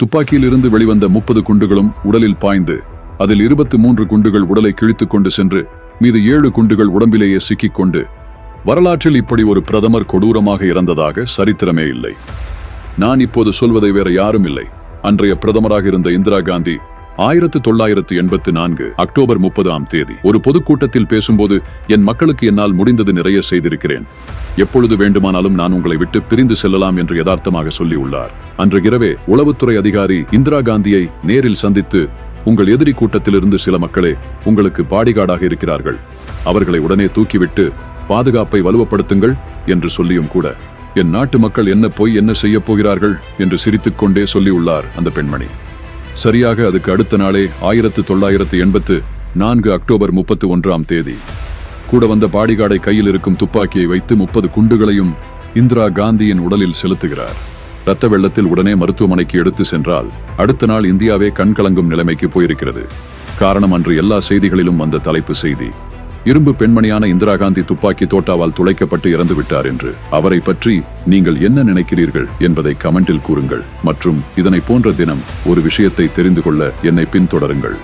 துப்பாக்கியிலிருந்து வெளிவந்த முப்பது குண்டுகளும் உடலில் பாய்ந்து அதில் இருபத்து மூன்று குண்டுகள் உடலை கிழித்துக் கொண்டு சென்று மீது ஏழு குண்டுகள் உடம்பிலேயே சிக்கிக் கொண்டு வரலாற்றில் இப்படி ஒரு பிரதமர் கொடூரமாக இறந்ததாக சரித்திரமே இல்லை. நான் இப்போது சொல்வதை வேற யாரும் இல்லை. அன்றைய பிரதமராக இருந்த இந்திரா காந்தி ஆயிரத்து தொள்ளாயிரத்து எண்பத்து நான்கு அக்டோபர் முப்பதாம் தேதி. ஒரு பொதுக்கூட்டத்தில் பேசும்போது என் மக்களுக்கு என்னால் முடிந்தது நிறைய செய்திருக்கிறேன். எப்பொழுது வேண்டுமானாலும் நான் உங்களை விட்டு பிரிந்து செல்லலாம் என்று யதார்த்தமாக சொல்லியுள்ளார் அன்று இரவே உளவுத்துறை அதிகாரி இந்திரா காந்தியை நேரில் சந்தித்து உங்கள் எதிரி கூட்டத்திலிருந்து சில மக்களே உங்களுக்கு பாடிகார்டாக இருக்கிறார்கள். அவர்களை உடனே தூக்கிவிட்டு பாதுகாப்பை வலுவப்படுத்துங்கள் என்று சொல்லியும் கூட என் நாட்டு மக்கள் என்ன போய் என்ன செய்யப் போகிறார்கள்? என்று சிரித்துக் கொண்டே சொல்லியுள்ளார் அந்த பெண்மணி. சரியாக அதுக்கு அடுத்த நாளே ஆயிரத்து தொள்ளாயிரத்து எண்பத்து நான்கு அக்டோபர் முப்பத்து ஒன்றாம் தேதி. கூட வந்த பாடிகாடை கையில் இருக்கும் துப்பாக்கியை வைத்து முப்பது குண்டுகளையும் இந்திரா காந்தியின் உடலில் செலுத்துகிறார். இரத்த வெள்ளத்தில் உடனே மருத்துவமனைக்கு எடுத்து சென்றால் அடுத்த நாள் இந்தியாவே கண்கலங்கும் நிலைமைக்கு போயிருக்கிறது. காரணம் அன்று எல்லா செய்திகளிலும் வந்த தலைப்பு செய்தி. இரும்பு பெண்மணியான இந்திரா காந்தி துப்பாக்கி தோட்டாவால் துளைக்கப்பட்டு இறந்து விட்டார் என்று அவரை பற்றி நீங்கள் என்ன நினைக்கிறீர்கள் என்பதை கமெண்டில் கூறுங்கள். மற்றும் இதனை போன்ற தினம் ஒரு விஷயத்தை தெரிந்து கொள்ள என்னை பின்தொடருங்கள்.